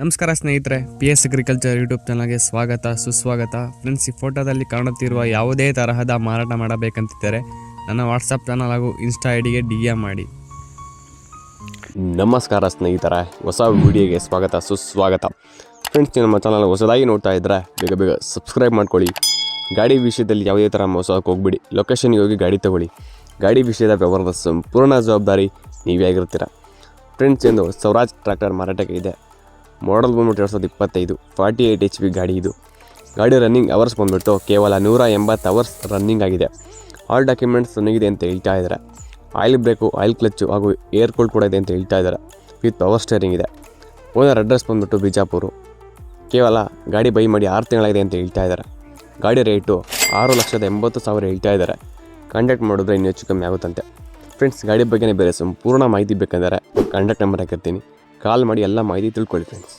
ನಮಸ್ಕಾರ ಸ್ನೇಹಿತರೆ P S agriculture YouTube ಚಾನಲ್ಗೆ ಸ್ವಾಗತ, ಸುಸ್ವಾಗತ. ಫ್ರೆಂಡ್ಸ್ ಈ ಫೋಟೋದಲ್ಲಿ ಕಾಣುತ್ತಿರುವ ಯಾವುದೇ ತರಹದ ಮಾರಾಟ ಮಾಡಬೇಕಂತಿದ್ದರೆ ನನ್ನ ವಾಟ್ಸಪ್ ಚಾನಲ್ ಹಾಗೂ ಇನ್ಸ್ಟಾ ಐ ಡಿಗೆ ಡಿ ಎಂ ಮಾಡಿ. ನಮಸ್ಕಾರ ಸ್ನೇಹಿತರೆ, ಹೊಸ ವಿಡಿಯೋಗೆ ಸ್ವಾಗತ, ಸುಸ್ವಾಗತ. ಫ್ರೆಂಡ್ಸ್ ನೀವು ನಮ್ಮ ಚಾನಲ್ ಹೊಸದಾಗಿ ನೋಡ್ತಾ ಇದ್ದರೆ ಬೇಗ ಬೇಗ ಸಬ್ಸ್ಕ್ರೈಬ್ ಮಾಡ್ಕೊಳ್ಳಿ. ಗಾಡಿ ವಿಷಯದಲ್ಲಿ ಯಾವುದೇ ಥರ ಮೋಸಕ್ಕೆ ಹೋಗ್ಬಿಡಿ. ಲೊಕೇಶನ್ಗೆ ಹೋಗಿ ಗಾಡಿ ತಗೊಳ್ಳಿ. ಗಾಡಿ ವಿಷಯದ ವ್ಯವಹಾರದ ಸಂಪೂರ್ಣ ಜವಾಬ್ದಾರಿ ನೀವೇ ಆಗಿರ್ತೀರ. ಫ್ರೆಂಡ್ಸ್ ಎಂದು ಸ್ವರಾಜ್ ಟ್ರ್ಯಾಕ್ಟರ್ ಮಾರಾಟಕ್ಕೆ ಇದೆ. ಮಾಡಲ್ ಬಂದ್ಬಿಟ್ಟು ಎರಡು ಸಾವಿರದ ಇಪ್ಪತ್ತೈದು ಫಾರ್ಟಿ ಏಯ್ಟ್ ಎಚ್ ಪಿ ಗಾಡಿ ಇದು. ಗಾಡಿ ರನ್ನಿಂಗ್ ಅವರ್ಸ್ ಬಂದ್ಬಿಟ್ಟು ಕೇವಲ ನೂರ ಎಂಬತ್ತು ಅವರ್ಸ್ ರನ್ನಿಂಗ್ ಆಗಿದೆ. ಆಲ್ ಡಾಕ್ಯುಮೆಂಟ್ಸ್ ನನಗಿದೆ ಅಂತ ಹೇಳ್ತಾ ಇದ್ದಾರೆ. ಆಯಿಲ್ ಬ್ರೇಕು ಆಯಿಲ್ ಕ್ಲಚ್ಚು ಹಾಗೂ ಏರ್ ಕೂಲ್ ಕೂಡ ಇದೆ ಅಂತ ಹೇಳ್ತಾ ಇದ್ದಾರೆ. ವಿತ್ ಪವರ್ ಸ್ಟೇರಿಂಗ್ ಇದೆ. ಓನರ್ ಅಡ್ರೆಸ್ ಬಂದ್ಬಿಟ್ಟು ಬಿಜಾಪುರು. ಕೇವಲ ಗಾಡಿ ಬೈ ಮಾಡಿ ಆರು ತಿಂಗಳಾಗಿದೆ ಅಂತ ಹೇಳ್ತಾ ಇದ್ದಾರೆ. ಗಾಡಿ ರೇಟು ಆರು ಲಕ್ಷದ ಎಂಬತ್ತು ಸಾವಿರ ಹೇಳ್ತಾ ಇದ್ದಾರೆ. ಕಾಂಟ್ಯಾಕ್ಟ್ ಮಾಡಿದ್ರೆ ಇನ್ನೂ ಹೆಚ್ಚು ಕಮ್ಮಿ ಆಗುತ್ತಂತೆ. ಫ್ರೆಂಡ್ಸ್ ಗಾಡಿ ಬಗ್ಗೆನೇ ಬೇರೆ ಸಂಪೂರ್ಣ ಮಾಹಿತಿ ಬೇಕೆಂದರೆ ಕಾಂಟ್ಯಾಕ್ಟ್ ನಂಬರ್ ಹಾಕಿರ್ತೀನಿ. ಕಾಲ್ ಮಾಡಿ ಎಲ್ಲ ಮಾಹಿತಿ ತಿಳ್ಕೊಳ್ಳಿ ಫ್ರೆಂಡ್ಸ್